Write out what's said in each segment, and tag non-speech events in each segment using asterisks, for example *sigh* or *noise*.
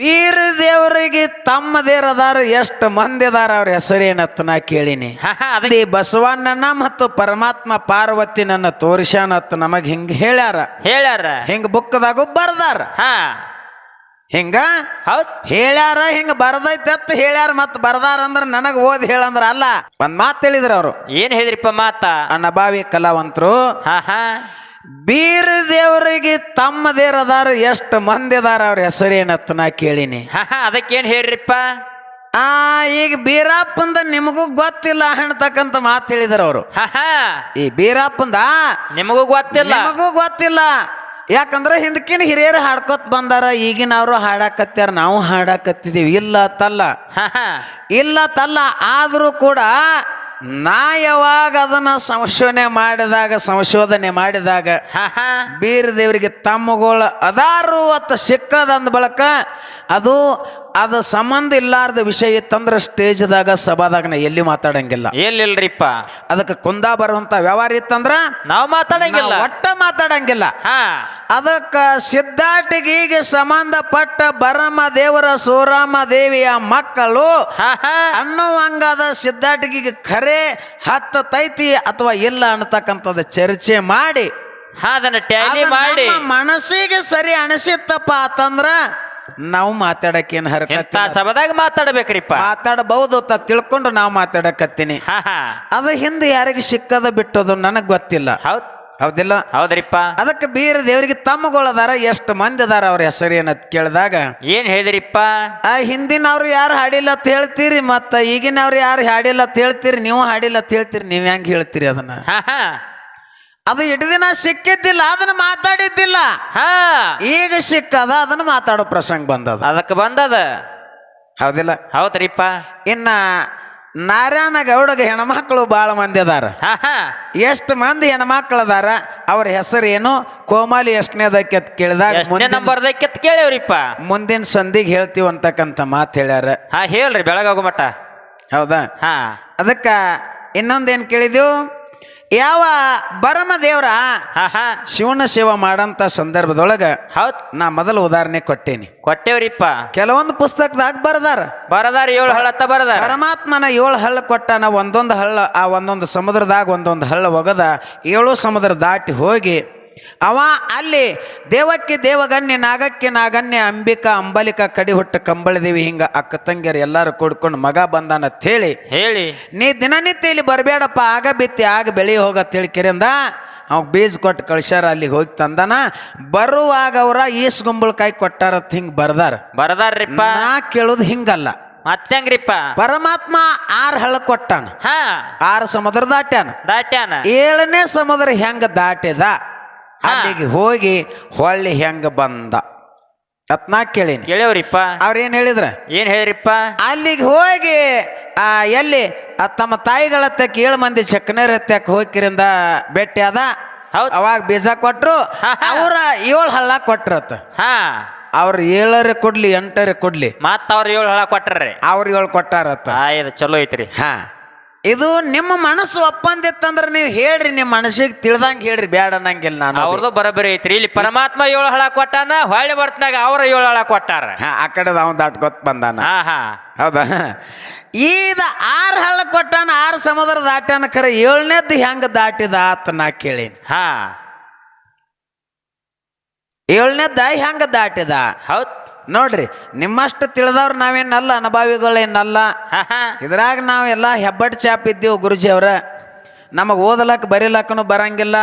ಬೀರ ದೇವರಿಗೆ ತಮ್ಮದೇರದಾರ ಎಷ್ಟು ಮಂದಿ ಅದಾರ ಅವ್ರ ಹೆಸರೇನತ್ತ ನಾ ಕೇಳಿನಿ. ಅದೇ ಬಸವಣ್ಣನ ಮತ್ತು ಪರಮಾತ್ಮ ಪಾರ್ವತಿ ನನ್ನ ತೋರಿಸ್ಯಾನತ್ ನಮಗ್ ಹಿಂಗ ಹೇಳ್ಯಾರ. ಹೇಳ್ಯಾರ. ಹಿಂಗ ಬುಕ್ದಾಗು ಬರ್ದಾರ. ಹಿಂಗ? ಹೇಳ್ಯಾರ ಹಿಂಗ ಬರ್ದೈತತ್ ಹೇಳ್ಯಾರ ಮತ್ ಬರ್ದಾರ ಅಂದ್ರ ನನಗ್ ಓದ್ ಹೇಳಂದ್ರ ಅಲ್ಲ. ಒಂದ್ ಮಾತ್ ಹೇಳಿದ್ರ ಅವ್ರು. ಏನ್ ಹೇಳಿದ್ರಿಪ್ಪ ಮಾತ? ಅನ್ನಭಾವಿ ಕಲಾವಂತರು. ಹಾ ಹಾ. ಬೀರ ದೇವರಿಗೆ ತಮ್ಮದೇರದಾರ ಎಷ್ಟು ಮಂದಿ ಅದಾರ ಅವ್ರ ಹೆಸರೇನತ್ತ ನಾ ಕೇಳಿನಿ. ಹಾ ಹಾ ಅದಕ್ಕೇನ್ ಹೇಳ್ರಿಪ್ಪ? ಆ ಈಗ ಬೀರಪ್ಪಂದ ನಿಮಗೂ ಗೊತ್ತಿಲ್ಲ ಅಣ್ತಕ್ಕಂತ ಮಾತು ಹೇಳಿದಾರ ಅವರು. ಹಾ ಹಾ. ಈ ಬೀರಪ್ಪಂದ ನಿಮಗೂ ಗೊತ್ತಿಲ್ಲ. ನಿಮಗೂ ಗೊತ್ತಿಲ್ಲ. ಯಾಕಂದ್ರೆ ಹಿಂದಕಿನ ಹಿರಿಯರು ಹಾಡ್ಕೊತ್ ಬಂದಾರ ಈಗಿನ ಅವರು ಹಾಡಾಕತ್ಯಾರ ನಾವು ಹಾಡಾಕತ್ತಿದೀವಿ. ಇಲ್ಲ ತಲ್ಲ. ಹಾ ಹಾ. ಇಲ್ಲ ತಲ್ಲ. ಆದರೂ ಕೂಡ ನಾ ಯಾವಾಗ ಅದನ್ನ ಸಂಶೋಧನೆ ಮಾಡಿದಾಗ ಸಂಶೋಧನೆ ಮಾಡಿದಾಗ ಬೀರ ದೇವರಿಗೆ ತಮ್ಮಗಳು ಅದಾರು ಅತ್ತ ಸಿಕ್ಕದಂದ ಬಳಕ ಅದು ಅದು ಸಂಬಂಧ ಇಲ್ಲಾರ್ದ ವಿಷಯ ಇತ್ತಂದ್ರೆ ಸ್ಟೇಜ್ದಾಗ ಸಭಾದಾಗ ನಾ ಎಲ್ಲಿ ಮಾತಾಡಂಗಿಲ್ಲ. ಎಲ್ಲಿಲ್ರಿಪ್ಪ? ಅದಕ್ಕೆ ಕುಂದ ಬರುವಂತ ವ್ಯವಹಾರ ಇತ್ತಂದ್ರ ನಾವು ಮಾತಾಡಂಗಿಲ್ಲ. ಒಟ್ಟ ಮಾತಾಡಂಗಿಲ್ಲ. ಅದಕ್ಕ ಸಿದ್ಧಾಟಿಗೆ ಸಂಬಂಧಪಟ್ಟ ಬರಮ ದೇವರ ಸೋರಾಮ ದೇವಿಯ ಮಕ್ಕಳು ಅನ್ನುವಂಗಾದ ಸಿದ್ಧಾಟಿಗೆ ಖರೆ ಹತ್ತತೈತಿ ಅಥವಾ ಇಲ್ಲ ಅನ್ನತಕ್ಕಂಥದ್ದು ಚರ್ಚೆ ಮಾಡಿ. ಮಾಡಿ. ಮನಸ್ಸಿಗೆ ಸರಿ ಅನಿಸಿತ್ತಪ್ಪ ಅಂತಂದ್ರ ನಾವು ಮಾತಾಡಕ್ ಏನ್ ಹರಕತ್ತ ಸಭದಾಗ ಮಾತಾಡ್ಬೇಕ್ರಿಪ್ಪ. ಮಾತಾಡಬಹುದು ಅಂತ ತಿಳ್ಕೊಂಡು ನಾವು ಮಾತಾಡಕತ್ತೀನಿ. ಅದು ಹಿಂದೆ ಯಾರಿಗೆ ಸಿಕ್ಕದ ಬಿಟ್ಟದು ನನಗೆ ಗೊತ್ತಿಲ್ಲ. ಹೌದ್. ಹೌದಿಲ್ಲ? ಹೌದ್ರಿಪ್ಪ. ಅದಕ್ಕೆ ಬೇರೆ ದೇವರಿಗೆ ತಮ್ಮಗಳದಾರ ಎಷ್ಟು ಮಂದಿ ಅದಾರ ಅವ್ರ ಹೆಸರು ಏನಂತ ಕೇಳಿದಾಗ? ಏನ್ ಹೇಳಿದ್ರಿಪ್ಪ? ಆ ಹಿಂದಿನವ್ರು ಯಾರು ಹಾಡಿಲ್ಲ ಅಂತ ಹೇಳ್ತೀರಿ ಮತ್ತ ಈಗಿನವ್ರು ಯಾರು ಹಾಡಿಲ್ಲ ಅಂತ ಹೇಳ್ತೀರಿ ನೀವು ಹಾಡಿಲ್ಲ ಅಂತ ಹೇಳ್ತೀರಿ ನೀವ್ ಹೆಂಗ್ ಹೇಳ್ತೀರಿ ಅದನ್ನ? ಹಾ ಹಾ. ಅದು ಇಟ್ಟು ದಿನ ಸಿಕ್ಕಿದ್ದಿಲ್ಲ ಅದನ್ನ ಮಾತಾಡಿದ್ದಿಲ್ಲ. ಹಾ. ಈಗ ಸಿಕ್ಕದ ಅದನ್ನ ಮಾತಾಡೋ ಪ್ರಸಂಗ ಬಂದದ. ಅದಕ್ಕೆ ಬಂದದ. ಹೌದಿಲ್ಲ? ಹೌದ್ರಿಪ್ಪ. ಇನ್ನ ನಾರಾಯಣ ಗೌಡಗ ಹೆಣ್ಮಕ್ಳು ಭಾಳ ಮಂದಿ ಅದಾರ. ಎಷ್ಟು ಮಂದಿ ಹೆಣ್ಮಕ್ಳು ಅದಾರ? ಅವ್ರ ಹೆಸರು ಏನು? ಕೋಮಾಲಿ ಎಷ್ಟನೇದಕ್ಕೆ ಅಂತ ಕೇಳಿದಾಗ ನಂಬರ್ದಕ್ಕೆ ಕೇಳೇವ್ರಿಪ್ಪ. ಮುಂದಿನ ಸಂಧಿಗೆ ಹೇಳ್ತೀವಿ ಅಂತಕ್ಕಂಥ ಮಾತು ಹೇಳ್ಯಾರ. ಹಾ ಹೇಳ್ರಿ ಬೆಳಗಾಗೋ ಮಟ್ಟ ಹೌದಾ? ಹಾ. ಅದಕ್ಕ ಇನ್ನೊಂದೇನು ಕೇಳಿದೆವು ಯಾವ ಬರಮ ದೇವ್ರ ಶಿವನ ಸೇವಾ ಮಾಡಂತ ಸಂದರ್ಭದೊಳಗ ಹೌದ್. ನಾ ಮೊದಲು ಉದಾಹರಣೆ ಕೊಟ್ಟೇನಿ. ಕೊಟ್ಟೇವ್ರಿಪ್ಪ. ಕೆಲವೊಂದು ಪುಸ್ತಕದಾಗ ಬರದಾರ. ಬರದಾರ ಏಳು ಹಳ್ಳತ್ತ ಬರದಾರ. ಪರಮಾತ್ಮನ ಏಳು ಹಳ್ಳ ಕೊಟ್ಟಾನ ಒಂದೊಂದು ಹಳ್ಳ ಆ ಒಂದೊಂದು ಸಮುದ್ರದಾಗ ಒಂದೊಂದು ಹಳ್ಳ ಒಗದ ಏಳು ಸಮುದ್ರ ದಾಟಿ ಹೋಗಿ ಅವ ಅಲ್ಲಿ ದೇವಕ್ಕೆ ದೇವಗನ್ಯ ನಾಗಕ್ಕೆ ನಾಗನ್ಯ ಅಂಬಿಕಾ ಅಂಬಲಿಕ ಕಡಿ ಹುಟ್ಟ ಕಂಬಳದೇವಿ ಹಿಂಗ ಅಕ್ಕ ತಂಗಿಯರು ಎಲ್ಲರೂ ಕೂಡ್ಕೊಂಡು ಮಗ ಬಂದಾನ ಅಂತ ಹೇಳಿ ಹೇಳಿ. ನೀ ದಿನನಿತ್ಯ ಇಲ್ಲಿ ಬರಬೇಡಪ್ಪ ಆಗ ಬಿತ್ತಿ ಆಗ ಬೆಳಿ ಹೋಗ ಹೇಳಿ ಕೆರೆಯಿಂದ ಅವ್ ಬೀಜ ಕೊಟ್ಟು ಕಳ್ಸ್ಯಾರ ಅಲ್ಲಿಗೆ ಹೋಗಿ ತಂದನ. ಬರುವಾಗ ಅವ್ರ ಈಸ್ ಗುಂಬಳಕಾಯಿ ಕೊಟ್ಟಾರತ್ ಹಿಂಗ್ ಬರ್ದಾರ. ಬರದಾರ್ರಿಪ್ಪ. ನಾ ಕೇಳುದು ಹಿಂಗಲ್ಲ. ಮತ್ತೆಂಗ್ರಿಪ್ಪ? ಪರಮಾತ್ಮ ಆರ್ ಹಳ ಕೊಟ್ಟಾನ. ಆರು ಸಮುದ್ರ ದಾಟ್ಯಾನ. ದಾಟ್ಯಾನ. ಏಳನೇ ಸಮುದ್ರ ಹೆಂಗ ದಾಟಿದ ಅಲ್ಲಿಗೆ ಹೋಗಿ ಹೊಳ್ಳಿ ಹೆಂಗ ಬಂದ. ಅತ್ನಾ ಕೇಳೀನಿ. ಕೇಳೇವ್ರಿಪ್ಪ ಅವ್ರೇನ್ ಹೇಳಿದ್ರ? ಏನ್ ಹೇಳಿರಿಪ್ಪ? ಅಲ್ಲಿಗೆ ಹೋಗಿ ಆ ಎಲ್ಲಿ ಆ ತಮ್ಮ ತಾಯಿಗಳ ತಕ್ಕ ಏಳು ಮಂದಿ ಚಕ್ನರ್ ತಕ್ಕ ಹೋಗಿರಿಂದ ಭೇಟಿ ಅದ? ಹೌದ್. ಅವಾಗ ಬೀಜ ಕೊಟ್ರು. ಅವ್ರ ಏಳು ಹಳ್ಳ ಕೊಟ್ರತ್ತ ಹಾ. ಅವ್ರ ಏಳರ ಕೊಡ್ಲಿ ಎಂಟರ ಕೊಡ್ಲಿ. ಮತ್ತ ಅವ್ರ ಏಳು ಹಳ ಕೊಟ್ರಿ ಅವ್ರ ಏಳು ಕೊಟ್ಟಾರತ್ತ ಆ ಇದು ಚಲೋ ಐತ್ರಿ. ಹಾ. ಇದು ನಿಮ್ಮ ಮನಸ್ಸು ಒಪ್ಪಂದಿತ್ತಂದ್ರೆ ನೀವು ಹೇಳ್ರಿ ನಿಮ್ಮ ಮನಸ್ಸಿಗೆ ತಿಳ್ದಂಗೆ ಹೇಳ್ರಿ ಬೇಡ ಅನ್ನಂಗಿಲ್ಲ ನಾನು ಅವ್ರದ್ದು ಬರಬರಿ ಐತ್ರಿ. ಇಲ್ಲಿ ಪರಮಾತ್ಮ ಏಳು ಹಳ ಕೊಟ್ಟಾನ ಹೊಳ್ಳಿ ಬರ್ತನಾಗ ಅವ್ರ ಏಳು ಹಳ ಕೊಟ್ಟಾರ. ಹಾ ಆ ಕಡೆ ಅವ್ನು ದಾಟ್ಕೊತ್ ಬಂದಾನ. ಹಾ ಹಾ. ಹೌದಾ? ಈದ ಆರು ಹಳ್ಳ ಕೊಟ್ಟಾನ ಆರು ಸಮುದ್ರ ದಾಟ್ಯಾನ ಖರೆ ಏಳನೇದ್ದು ಹೆಂಗ ದಾಟಿದ ಆತ ನಾ ಕೇಳೀನಿ. ಹಾ. ಏಳನೇದ್ದ ಹೆಂಗ ದಾಟಿದ? ಹೌದ್. ನೋಡ್ರಿ ನಿಮ್ಮಷ್ಟು ತಿಳಿದವ್ರು ನಾವೇನಲ್ಲ ಅನುಭವಿಗಳೇನಲ್ಲ. *laughs* ಇದ್ರಾಗ ನಾವೆಲ್ಲ ಹೆಬ್ಬಟ್ ಚಾಪ್ ಇದ್ದೀವಿ ಗುರುಜಿ ಅವ್ರ. ನಮಗೆ ಓದಲಕ್ಕೆ ಬರೀಲಕ್ಕೂ ಬರಂಗಿಲ್ಲ.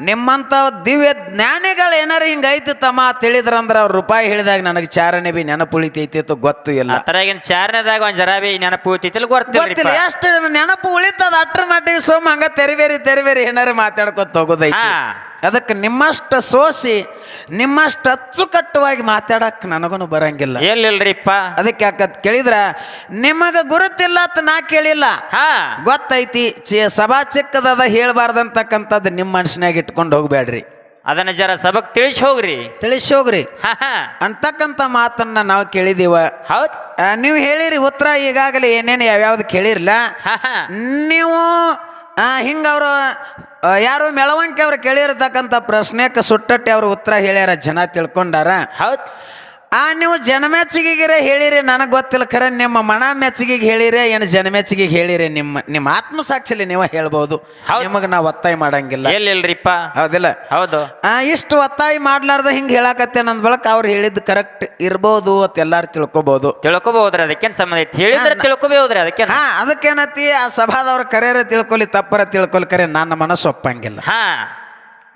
ನಿಮ್ಮಂಥ ದಿವ್ಯ ಜ್ಞಾನಿಗಳು ಏನಾರು ಹಿಂಗೈತು ತಮ್ಮ ತಿಳಿದ್ರಂದ್ರೆ ಅವ್ರು ರೂಪಾಯಿ ಹೇಳಿದಾಗ ನನಗೆ ಚಾರಣೆ ಬಿ ನೆನಪು ಉಳಿತೈತಿತ್ತು ಗೊತ್ತು ಇಲ್ಲ. ಅದ್ರಾಗಿನ ಚಾರನೇದಾಗ ಒಂದು ಜರಾ ಬಿ ನೆನಪು ಉಳಿತೈತಿಲ್ಲ ಗೊತ್ತಿಲ್ಲ ಗೊತ್ತಿಲ್ಲ ಎಷ್ಟು ನೆನಪು ಉಳಿತದ ಅಟ್ರ ಮಟ್ಟಿಗೆ ಸೋಮ ಹಂಗ ತೆರಿಬೇರಿ ತೆರಿಬೇರಿ ಏನಾರು ಮಾತಾಡ್ಕೊತ ಹೋಗೋದೈತಿ. ಅದಕ್ಕೆ ನಿಮ್ಮಷ್ಟು ಸೋಸಿ ನಿಮ್ಮಷ್ಟು ಅಚ್ಚುಕಟ್ಟುವಾಗಿ ಮಾತಾಡಕ್ ನನಗೂ ಬರಂಗಿಲ್ಲ. ಎಲ್ಲಿಲ್ರಿಪ್ಪ? ಅದಕ್ಕೆ ಯಾಕತ್ ಕೇಳಿದ್ರ ನಿಮಗ ಗುರುತಿಲ್ಲ ಅಂತ ನಾ ಕೇಳಿಲ್ಲ. ಹಾ. ಗೊತ್ತೈತಿ ಚಿ ಸಭಾ ಚಿಕ್ಕದದ ಹೇಳ್ಬಾರ್ದಂತಕ್ಕಂಥದ್ದು ನಿಮ್ಮ ಮನಸ್ಸಿನಾಗ ಇಟ್ಕೊಂಡು ಹೋಗ್ಬೇಡ್ರಿ ಅದನ್ನ ಜರ ಸಬಕ್ ತಿಳಿಸಿ ಹೋಗ್ರಿ. ತಿಳಿಸಿ ಹೋಗ್ರಿ. ಹಾ ಹಾ. ಅಂತಕ್ಕಂಥ ಮಾತನ್ನ ನಾವು ಕೇಳಿದೀವ. ಹೌದು. ಆ, ನೀವು ಹೇಳಿರಿ ಉತ್ತರ ಈಗಾಗಲೇ ಏನೇನು ಯಾವ್ಯಾವ್ದು ಕೇಳಿರ್ಲ. ಹಾ ಹಾ. ನೀವು ಹಿಂಗ ಅವರು ಯಾರು ಮೆಳವಂಕಿ ಅವ್ರು ಕೇಳಿರತಕ್ಕಂಥ ಪ್ರಶ್ನೆಕ್ಕೆ ಸುಟ್ಟಟ್ಟಿ ಅವ್ರ ಉತ್ತರ ಹೇಳ್ಯಾರ ಜನ ತಿಳ್ಕೊಂಡಾರ. ಹೌದ್. ಆ ನೀವು ಜನಮೆಚ್ಚಿಗೆರೆ ಹೇಳಿರಿ ನನಗೆ ಗೊತ್ತಿಲ್ಲ. ಖರೆ ನಿಮ್ಮ ಮನ ಮೆಚ್ಚಿಗೆಗೆ ಹೇಳಿರಿ ಏನು ಜನಮೆಚ್ಚಿಗೆಗೆ ಹೇಳಿರಿ ನಿಮ್ಮ ನಿಮ್ಮ ಆತ್ಮಸಾಕ್ಷಿಲಿ ನೀವು ಹೇಳ್ಬೋದು. ನಿಮಗೆ ನಾವು ಒತ್ತಾಯ ಮಾಡಂಗಿಲ್ಲ. ಎಲ್ಲಿಲ್ರಿಪ್ಪ? ಹೌದಿಲ್ಲ? ಹೌದು. ಆ, ಇಷ್ಟು ಒತ್ತಾಯ ಮಾಡ್ಲಾರ್ದ ಹಿಂಗೆ ಹೇಳಕತ್ತೆ ನನ್ನ ಬಳಕ ಅವ್ರು ಹೇಳಿದ್ದು ಕರೆಕ್ಟ್ ಇರ್ಬೋದು ಅಂತ ಎಲ್ಲಾರು ತಿಳ್ಕೊಬೋದು. ತಿಳ್ಕೊಬಹುದ್ರಿ ಅದಕ್ಕೇನು ಸಂಬಂಧ ಐತಿ? ಹೇಳಿದ್ರೆ ತಿಳ್ಕೊಬಹುದ್ರಿ ಅದಕ್ಕೆ ಹಾ ಅದಕ್ಕೇನತಿ ಆ ಸಭಾದವ್ರ ಕರೆಯರ ತಿಳ್ಕೊಲಿ ತಪ್ಪರ ತಿಳ್ಕೊಲಿ ಕರೆ ನನ್ನ ಮನಸ್ಸು ಒಪ್ಪಂಗಿಲ್ಲ. ಹಾ.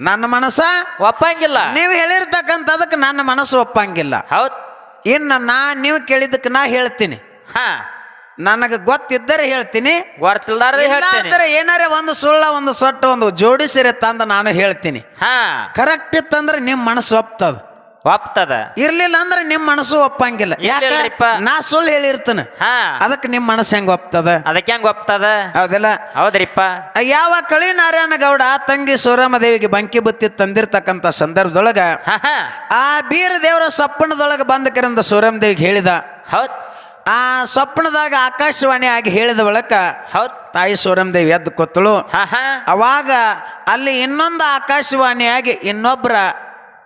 ನನ್ನ ಮನಸ್ಸ ಒಪ್ಪಂಗಿಲ್ಲ. ನೀವು ಹೇಳಿರ್ತಕ್ಕಂಥದಕ್ಕೆ ನನ್ನ ಮನಸ್ಸು ಒಪ್ಪಂಗಿಲ್ಲ. ಹೌದು. ಇನ್ನು ನಾ ನೀವು ಕೇಳಿದ್ದಕ್ಕೆ ನಾ ಹೇಳ್ತೀನಿ. ಹಾ. ನನಗೆ ಗೊತ್ತಿದ್ದರೆ ಹೇಳ್ತೀನಿ. ಗೊತ್ತಿಲ್ದಾರ್ದೆ ಏನಾರ ಒಂದು ಸುಳ್ಳ ಒಂದು ಸೊಟ್ಟು ಒಂದು ಜೋಡಿಸಿರೆ ತಂದು ನಾನು ಹೇಳ್ತೀನಿ. ಹಾ. ಕರೆಕ್ಟ್ ಇತ್ತಂದ್ರೆ ನಿಮ್ಮ ಮನಸ್ಸು ಒಪ್ತದ. ಒಪ್ತದ? ಇರ್ಲಿಲ್ಲ ಅಂದ್ರೆ ನಿಮ್ಮ ಮನಸ್ಸು ಒಪ್ಪಂಗಿಲ್ಲ. ಯಾಕ. ನಾ ಸುಳ್ಳು ಹೇಳಿರ್ತೇನೆ. ಹಾ. ಅದಕ್ಕೆ ನಿಮ್ಮ ಮನಸ್ಸು ಹೆಂಗ್ ಒಪ್ತದ? ಅದಕ್ಕೆ ಹೆಂಗ್ ಒಪ್ತದ? ಹೌದಿಲ್ಲ? ಹೌದ್ರಿಪ್ಪ. ಯಾವ ಕಳಿ ನಾರಾಯಣ ಗೌಡ ತಂಗಿ ಸೂರಮದೇವಿಗೆ ಬಂಕಿ ಬುತ್ತಿ ತಂದಿರ್ತಕ್ಕಂಥ ಸಂದರ್ಭದೊಳಗ ಹಾ ಹಾ. ಆ ಬೀರ ದೇವರ ಸಪ್ಪಣದೊಳಗೆ ಬಂದ ಕರಿಂದ ಸೂರಮದೇವಿಗೆ ಹೇಳಿದ. ಹೌದ್. ಆ ಸ್ವಪ್ನದಾಗ ಆಕಾಶವಾಣಿ ಆಗಿ ಹೇಳಿದ ಬಳಕ ಹೌದ್. ತಾಯಿ ಸೂರಮದೇವಿ ಎದ್ದು ಕೊತ್ತಳು ಹಾ ಹಾ. ಅವಾಗ ಅಲ್ಲಿ ಇನ್ನೊಂದು ಆಕಾಶವಾಣಿಯಾಗಿ ಇನ್ನೊಬ್ಬರ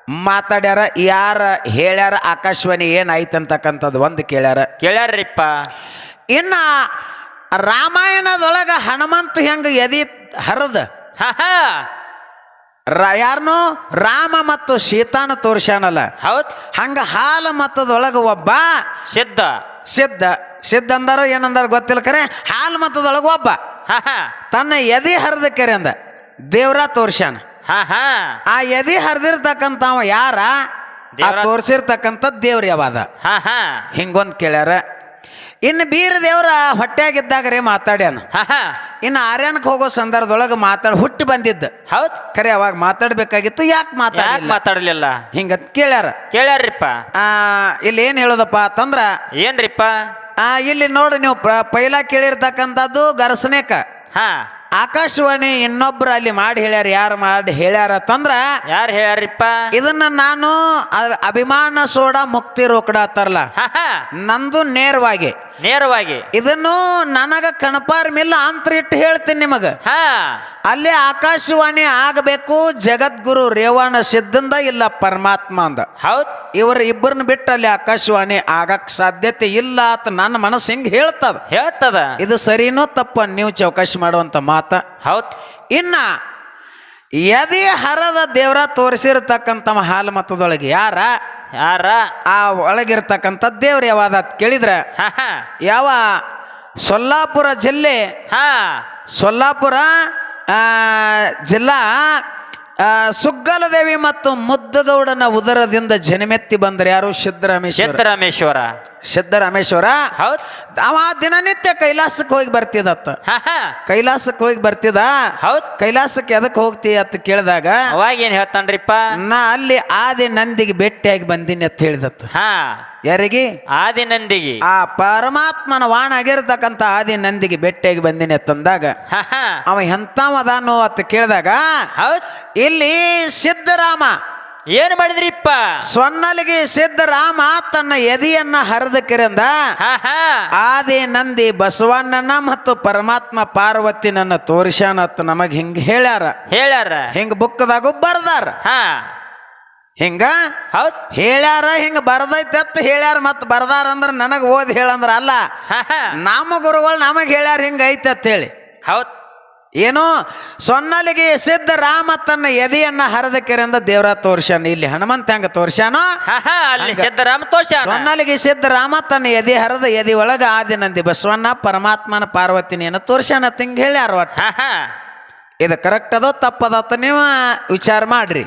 ಮಾತಾಡ್ಯಾರ ಯಾರ ಹೇಳ್ಯಾರ ಆಕಾಶವಾಣಿ ಏನಾಯ್ತು ಅಂತಕ್ಕಂಥದ್ದು ಒಂದು ಕೇಳ್ಯಾರ. ಕೇಳ್ಯಾರ್ರಿಪ್ಪ. ಇನ್ನ ರಾಮಾಯಣದೊಳಗ ಹನುಮಂತ ಹೆಂಗ ಎದಿ ಹರಿದ? ಯಾರನು? ರಾಮ ಮತ್ತು ಸೀತಾನ ತೋರ್ಸ್ಯಾನಲ್ಲ. ಹೌದ್. ಹಂಗ ಹಾಲ ಮತದೊಳಗ ಒಬ್ಬ ಸಿದ್ಧ. ಸಿದ್ಧ. ಸಿದ್ಧ ಅಂದಾರ ಏನಂದಾರ ಗೊತ್ತಿಲ್ಲ ಕರೆ ಹಾಲು ಮತದೊಳಗ ಒಬ್ಬ. ತನ್ನ ಎದಿ ಹರಿದ ಕರೆ ಅಂದ. ದೇವ್ರ ತೋರ್ಸ್ಯಾನ. ಹಾ ಹಾ. ಆ ಎದಿ ಹರಿದಿರ್ತಕ್ಕಂಥವ ಯಾರ? ಆ ದೇವ್ರ- ತೋರ್ಸಿರ್ತಕ್ಕಂಥ ದೇವ್ರ ಯಾವಾದ ಹಾ ಹಾ. ಹಿಂಗೊಂದು ಕೇಳ್ಯಾರ. ಇನ್ನು ಬೀರ ದೇವ್ರ ಹೊಟ್ಟೆಯಾಗಿದ್ದಾಗ ರೀ ಮಾತಾಡ್ಯಾನ. ಹಾ ಹಾ. ಇನ್ನು ಆರ್ಯಾನಕ್ಕೆ ಹೋಗೋ ಸಂದರ್ಭದೊಳಗೆ ಮಾತಾಡಿ ಹುಟ್ಟಿ ಬಂದಿದ್ದ. ಹೌದ್. ಖರೆ ಅವಾಗ ಮಾತಾಡ್ಬೇಕಾಗಿತ್ತು ಯಾಕೆ ಯಾಕೆ ಮಾತಾಡಿಲ್ಲ ಮಾತಾಡ್ಲಿಲ್ಲ? ಹಿಂಗತ್ ಕೇಳ್ಯಾರ. ಕೇಳ್ಯಾರ್ರಿಪ್ಪ ಆ ಇಲ್ಲಿ ಏನು ಹೇಳೋದಪ್ಪ ಅಂತಂದ್ರ ಏನ್ರಿಪ್ಪ? ಆ ಇಲ್ಲಿ ನೋಡಿ ನೀವು ಪ್ರ- ಪೈಲ ಕೇಳಿರ್ತಕ್ಕಂಥದ್ದು ಗರಸನೇಕ. ಹಾ. ಆಕಾಶವಾಣಿ ಇನ್ನೊಬ್ರು ಅಲ್ಲಿ ಮಾಡಿ ಹೇಳ್ಯಾರ ಯಾರು ಮಾಡಿ ಹೇಳ್ಯಾರ ತಂದ್ರ ಯಾರು ಹೇಳ್ಯಾರಿಪ್ಪ? ಇದನ್ನ ನಾನು ಅಭಿಮಾನ ಸೋಡ ಮುಕ್ತಿ ರೋಕಡ ಅಂತಾರಲ್ಲ ನಂದು ನೇರವಾಗಿ ನೇರವಾಗಿ. ಇದನ್ನು ನನಗ ಕಣಪಾರ ಮಿಲ್ಲ ಅಂತ ಇಟ್ಟು ಹೇಳ್ತೀನಿ ನಿಮಗ. ಹಾ. ಅಲ್ಲಿ ಆಕಾಶವಾಣಿ ಆಗಬೇಕು ಜಗದ್ಗುರು ರೇವಣ ಸಿದ್ಧಂದ ಇಲ್ಲ ಪರಮಾತ್ಮ ಅಂದ. ಹೌದ್. ಇವ್ರ ಇಬ್ಬರನ್ನ ಬಿಟ್ಟು ಅಲ್ಲಿ ಆಕಾಶವಾಣಿ ಆಗಕ್ ಸಾಧ್ಯತೆ ಇಲ್ಲ ಅಂತ ನನ್ನ ಮನಸ್ಸು ಹಿಂಗೆ ಹೇಳ್ತದ. ಹೇಳ್ತದ. ಇದು ಸರಿನೋ ತಪ್ಪ ನೀವು ಚೌಕಾಶಿ ಮಾಡುವಂತ ಮಾತ. ಹೌದ್. ಇನ್ನ ಎದೆ ಹರದ ದೇವರ ತೋರಿಸಿರ್ತಕ್ಕಂಥ ಹಾಲು ಮತದೊಳಗೆ ಯಾರ? ಯಾರ? ಆ ಒಳಗಿರ್ತಕ್ಕಂಥ ದೇವ್ರ ಯಾವಾದ ಕೇಳಿದ್ರೆ ಯಾವ ಸೊಲ್ಲಾಪುರ ಜಿಲ್ಲೆ ಹಾ. ಸೊಲ್ಲಾಪುರ ಜಿಲ್ಲಾ ಸುಗ್ಗಲದೇವಿ ಮತ್ತು ಮುದ್ದುಗೌಡನ ಉದರದಿಂದ ಜನಮೆತ್ತಿ ಬಂದ್ರೆ ಯಾರು? ಸಿದ್ದರಾಮೇಶ್ವರ. ಸಿದ್ದರಾಮೇಶ್ವರ. ಸಿದ್ದರಾಮೇಶ್ವರ ಹೌದ್. ಅವ ದಿನನಿತ್ಯ ಕೈಲಾಸಕ್ಕೆ ಹೋಗಿ ಬರ್ತಿದತ್ತ ಹಾ ಕೈಲಾಸಕ್ಕೆ ಹೋಗಿ ಬರ್ತಿದ ಹೌದು. ಕೈಲಾಸಕ್ಕೆ ಎದಕ್ಕೆ ಹೋಗ್ತಿ ಅಂತ ಕೇಳಿದಾಗ ಅವಾಗ ಏನ್ ಹೇಳ್ತಾನ್ರಿಪ್ಪ? ನಾ ಅಲ್ಲಿ ಆದಿ ನಂದಿಗೆ ಭೇಟಿಯಾಗಿ ಬಂದೀನಿ ಅಂತ ಹೇಳಿದತ್ತ. ಹಾ. ಯಾರಿಗೆ? ಆದಿನಂದಿಗೆ ಆ ಪರಮಾತ್ಮನ ವಾಣ ಆಗಿರ್ತಕ್ಕಂಥ ಆದಿ ನಂದಿಗೆ ಭೇಟಿಯಾಗಿ ಬಂದೀನಿ ಅಂತಂದಾಗ ಅವ ಎಂಥವದಾನು ಅಂತ ಕೇಳಿದಾಗ ಹೌದು. ಇಲ್ಲಿ ಸಿದ್ದರಾಮ ಏನ್ ಮಾಡಿದ್ರಿಪ್ಪ? ಸೊನ್ನಲಿಗೆ ಸಿದ್ದರಾಮ ತನ್ನ ಎದೆಯನ್ನ ಹರಿದ ಕಿರಿಂದ ಹಾ ಹಾ. ಆದಿ ನಂದಿ ಬಸವಣ್ಣನ ಮತ್ತು ಪರಮಾತ್ಮ ಪಾರ್ವತಿ ನನ್ನ ತೋರಿಸ್ಯಾನತ್ ನಮಗ್ ಹಿಂಗ ಹೇಳ್ಯಾರ. ಹೇಳ್ಯಾರ? ಹಿಂಗ ಬುಕ್ಕದಾಗು ಬರ್ದಾರ. ಹಿಂಗ? ಹೇಳ್ಯಾರ ಹಿಂಗ ಬರ್ದೈತೆ ಅಂತ ಹೇಳ್ಯಾರ ಮತ್ ಬರ್ದಾರ ಅಂದ್ರ ನನಗ್ ಓದಿ ಹೇಳಂದ್ರ ಅಲ್ಲ. ನಮ್ಮ ಗುರುಗಳು ನಮಗ್ ಹೇಳ್ಯಾರ ಹಿಂಗ ಐತೆ ಅಂತ ಹೇಳಿ. ಹೌದ್. ಏನು ಸೊನ್ನಲಿಗೆ ಸಿದ್ಧ ರಾಮ ತನ್ನ ಎದೆಯನ್ನ ಹರದಕೆರೆಂದ ದೇವರ ತೋರ್ಸ್ಯಾನ. ಇಲ್ಲಿ ಹನುಮಂತ ಹೆಂಗ ತೋರ್ಸ್ಯಾನೋ. ಸಿದ್ದರಾಮ ಸೊನ್ನಲಿಗೆ ಸಿದ್ಧ ರಾಮ ತನ್ನ ಎದೆ ಹರದ ಎದೆ ಒಳಗ ಆದಿ ನಂದಿ ಬಸವಣ್ಣ ಪರಮಾತ್ಮನ ಪಾರ್ವತಿನಿಯನ್ನ ತೋರ್ಸ್ಯಾನ ತಿಂಗ್ ಹೇಳ್ಯಾರ ಒಟ್ಟು. ಇದು ಕರೆಕ್ಟ್ ಅದೋ ತಪ್ಪದತ್ತ ನೀವು ವಿಚಾರ ಮಾಡ್ರಿ.